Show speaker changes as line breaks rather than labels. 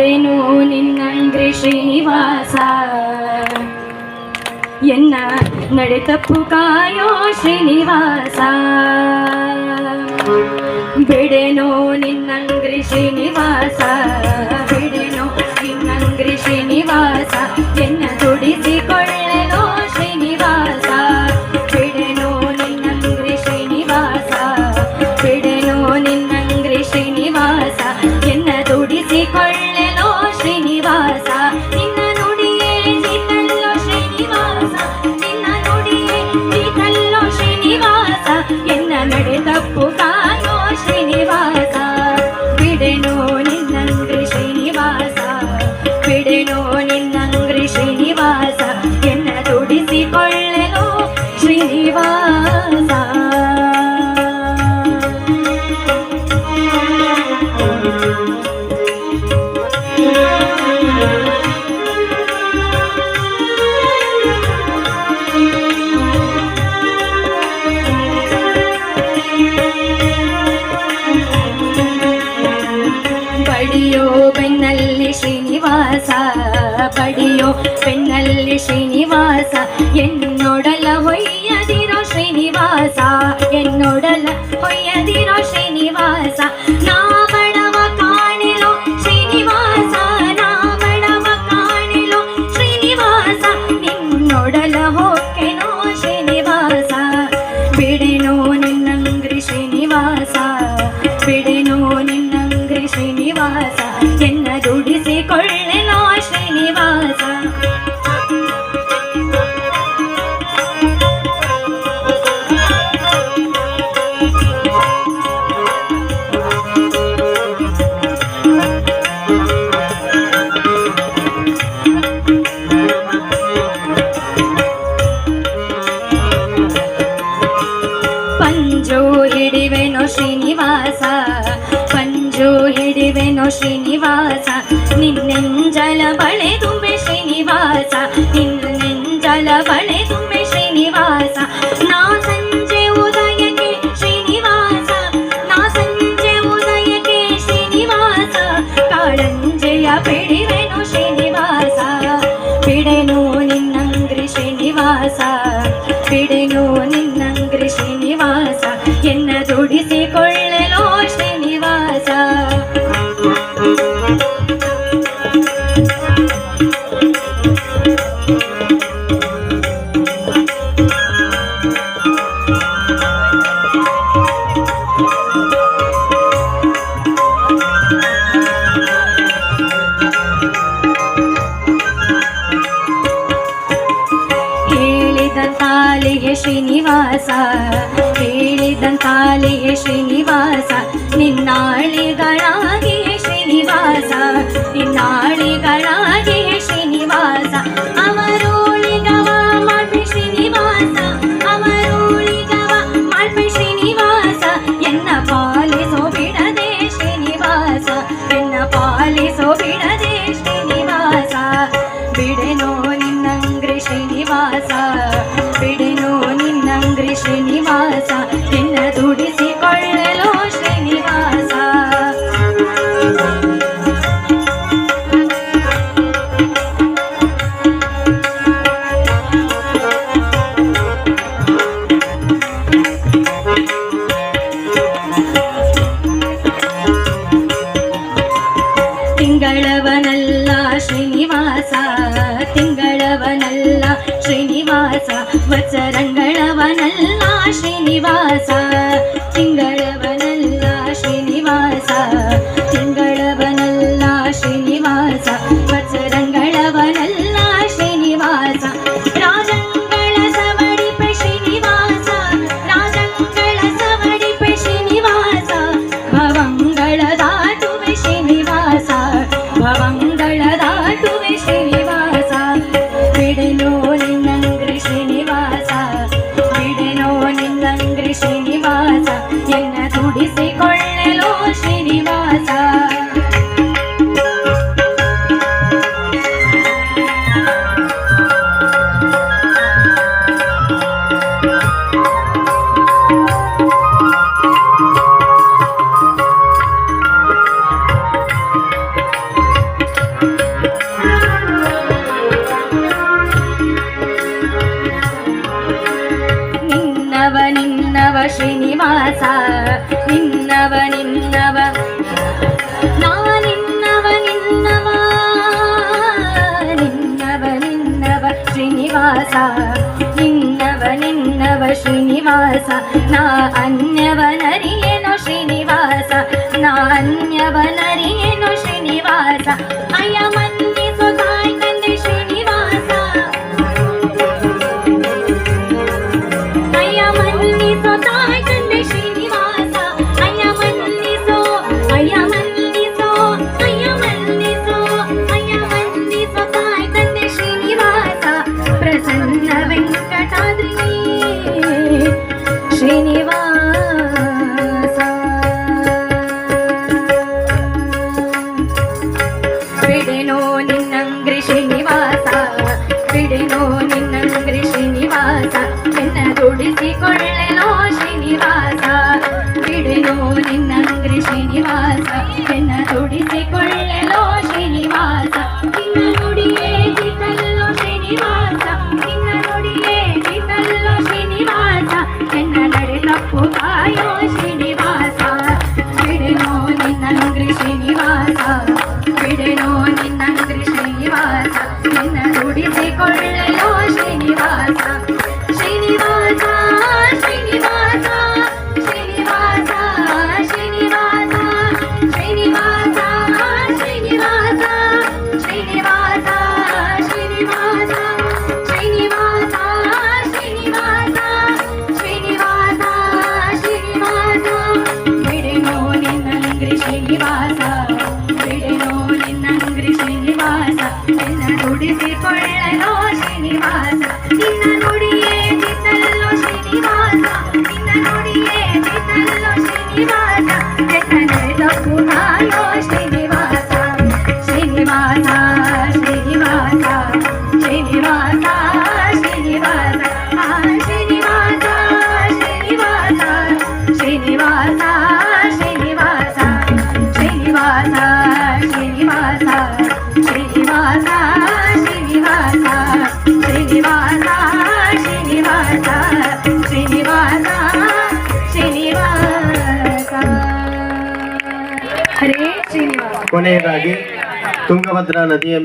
ಬೇಡೆನು ನಿನ್ನಂಗ್ರಿ ಶ್ರೀನಿವಾಸ? ಎನ್ನ ನಡೆತಪ್ಪು ಕಾಯೋ ಶ್ರೀನಿವಾಸ? ಬೇಡೆನೋ ನಿನ್ನಂಗ್ರಿ ಶ್ರೀನಿವಾಸ? ಬೇಡೆನೋ ನಿನ್ನಂಗ್ರಿ ಶ್ರೀನಿವಾಸ? ಎನ್ನ ಶ್ರೀನಿವಾಸ ಪಡೆಯೋ ಬೆನ್ನಲ್ಲಿ ಶ್ರೀನಿವಾಸ ಎನ್ನೊಡಲ ಹೊಯ್ಯದಿರೋ ಶ್ರೀನಿವಾಸ ಎನ್ನೊಡಲ ಹೊಯ್ಯದಿರೋ ಶ್ರೀ ಪಂಜು ಹಿಡಿವೆನೋ ಶ್ರೀನಿವಾಸ ಪಂಜು ಹಿಡಿವೆನೋ ಶ್ರೀನಿವಾಸ ನಿನ್ನೆಂಜಲ ಬಳೆ ತುಂಬೆ ಶ್ರೀನಿವಾಸ ನಿನ್ನೆಂಜಲ ಬಳೆ ತುಂಬೆ ಶ್ರೀನಿವಾಸ ನಾಸನ ಕಾಲಿಗೆ ಶ್ರೀನಿವಾಸ ಹೇಳಿದಂತಾಲಿಗೆ ಶ್ರೀನಿವಾಸ ನಿನ್ನಾಳಿಗಳ श्रीनिवासा तिन्न थोडीसी कळलेलो श्रीनिवासा ತಿಂಗಳವನಲ್ಲ ಶ್ರೀನಿವಾಸ ತಿಂಗಳವನಲ್ಲ ಶ್ರೀನಿವಾಸ ವಚರಂಗಳವನಲ್ಲ 心里不睬，听得。श्रीनिवास। निन्नव निव निन्नव। निन्नव निव निव श्रीनिवास कि श्रीनिवास। न अन्यवनरेण श्रीनिवास। न अन्यवनरेणु श्रीनिवास। శ్రీనివాస నిన్ననుడియే నిన్నల్లో శ్రీనివాస నిన్ననడి తప్పు కాయో శ్రీనివాస విడెనో నిన్ననుగ్రి శ్రీనివాస విడెనో నిన్ననుగ్రి శ్రీనివాస నిన్న ನುಡಿಸಿಕೊಳ್ಳ ಶ್ರೀ ಕೊಳ್ಳ ಶ್ರೀನಿವಾಸ ನಿನ್ನ ನುಡಿಯೇ
कोने तुंगभद्रा नदी में?